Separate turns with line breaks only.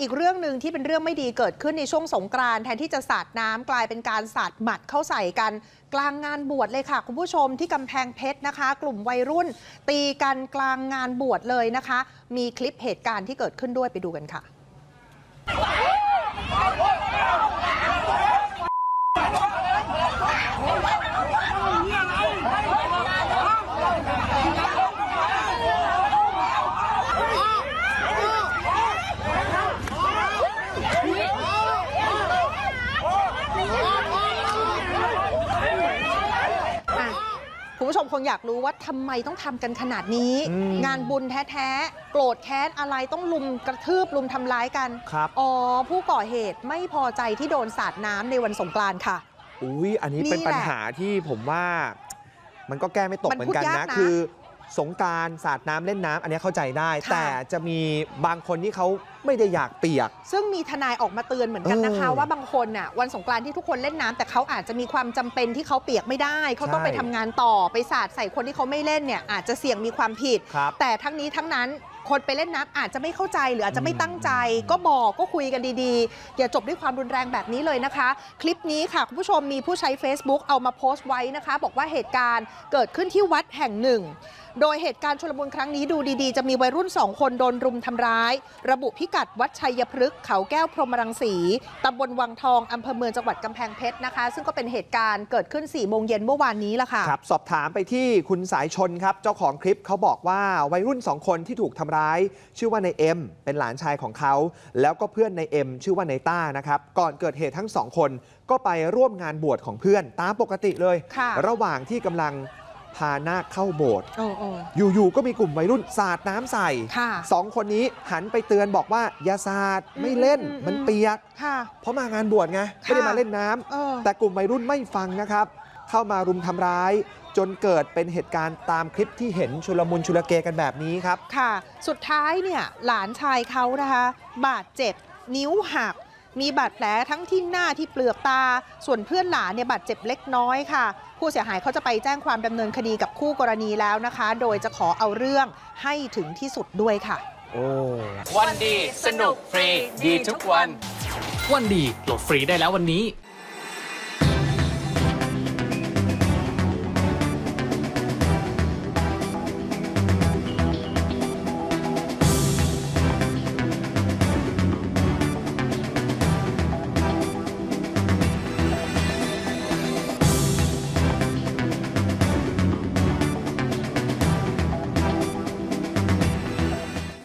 อีกเรื่องหนึ่งที่เป็นเรื่องไม่ดีเกิดขึ้นในช่วงสงกรานต์แทนที่จะสาดน้ำกลายเป็นการสาดหมัดเข้าใส่กัน กลางงานบวชเลยค่ะ คุณผู้ชมที่กำแพงเพชรนะคะ กลุ่มวัยรุ่น ตีกันกลางงานบวชเลยนะคะ มีคลิปเหตุการณ์ที่เกิดขึ้นด้วยไปดูกันค่ะ คุณผู้ชมคงอยากรู้ว่าทำไมต้องทำกันขนาดนี้
อืม
งานบุญแท้ๆ โกรธแค้นอะไรต้องลุมกระทืบลุมทำร้ายกัน
ครับ
อ๋อ ผู้ก่อเหตุไม่พอใจที่โดนสาดน้ำในวันสงกรานต์ค่ะ
อุ้ยอันนี้เป็น
นี่แหละ
ปัญหาที่ผมว่ามันก็แก้ไม่ตก
มัน
เหมือ
พูด
นกัน
ยาก
นะ
นะ
คือ สงกรารสาดน้ำเล่นน้ำอันนี้เข้าใจได้
ค่ะ
แต่จะมีบางคนที่เขาไม่ได้อยากเปียก
ซึ่งมีทนายออกมาเตือนเหมือนกันนะคะ
เออ
ว่าบางคนน่ะวันสงกรานต์ที่ทุกคนเล่นน้ำแต่เขาอาจจะมีความจำเป็นที่เขาเปียกไม่ได้ เขาต้อง
ใช่
ไปทำงานต่อไปสาดใส่คนที่เขาไม่เล่นเนี่ยอาจจะเสี่ยงมีความผิด
ครับ
แต่ทั้งนี้ทั้งนั้นคนไปเล่นน้ำอาจจะไม่เข้าใจหรืออาจจะไม่
อืม
ตั้งใจ ก็บอกก็คุยกันดีๆ อย่าจบด้วยความรุนแรงแบบนี้เลยนะคะ คลิปนี้ค่ะ คุณผู้ชมมีผู้ใช้ Facebook เอามาโพสต์ไว้นะคะ บอกว่าเหตุการณ์เกิดขึ้นที่วัดแห่งหนึ่ง โดยเหตุการณ์ชุลมุนครั้งนี้ดูดีๆ จะมีวัยรุ่น 2 คนโดนรุมทำร้าย ระบุพิกัดวัดชัยพฤกษ์เขาแก้วพรหมรังสีตำบลวังทองอำเภอเมืองจังหวัดกำแพงเพชรนะคะ ซึ่งก็เป็นเหตุการณ์เกิดขึ้น4ี่โมงเย็นเมื่อวานนี้ละค่ะ
ครับสอบถามไปที่คุณสายชนครับเจ้าของคลิปเขาบอกว่าวัยรุ่นสองคนที่ถูกทำร้าย ชื่อว่านายเอ็มเป็นหลานชายของเขา แล้วก็เพื่อนนายเอ็มชื่อว่านายต้านะครับก่อนเกิดเหตุทั้งสองคนก็ไปร่วมงานบวชของเพื่อนตามปกติเลย
ค่ะ
ระหว่างที่กำลัง พานาคเข้าโบสถ์
โอ้โอ้
อยู่ๆก็มีกลุ่มวัยรุ่นสาดน้ำใส่
ค่ะ
สองคนนี้หันไปเตือนบอกว่า อย่าสาดไม่เล่น
อืมอืม
มันเปียก
ค่ะ
เพราะมางานบวชไงไม่ได้
ค่ะ
มาเล่นน้ำ
เออ
แต่กลุ่มวัยรุ่นไม่ฟังนะครับ เข้ามารุมทำร้ายจนเกิดเป็นเหตุการณ์ตามคลิปที่เห็นชุลมุนชุลเกกันแบบนี้ครับ
ค่ะ สุดท้ายเนี่ยหลานชายเขานะคะ บาดเจ็บนิ้วหัก มีบาดแผลทั้งที่หน้าที่เปลือกตา ส่วนเพื่อนหลานเนี่ยบาดเจ็บเล็กน้อยค่ะ ผู้เสียหายเขาจะไปแจ้งความดำเนินคดีกับคู่กรณีแล้วนะคะ โดยจะขอเอาเรื่องให้ถึงที่สุดด้วยค่ะ
โอ้
วันดีสนุกฟรีดีทุกวัน
วันดีโหลดฟรีได้แล้ววันนี้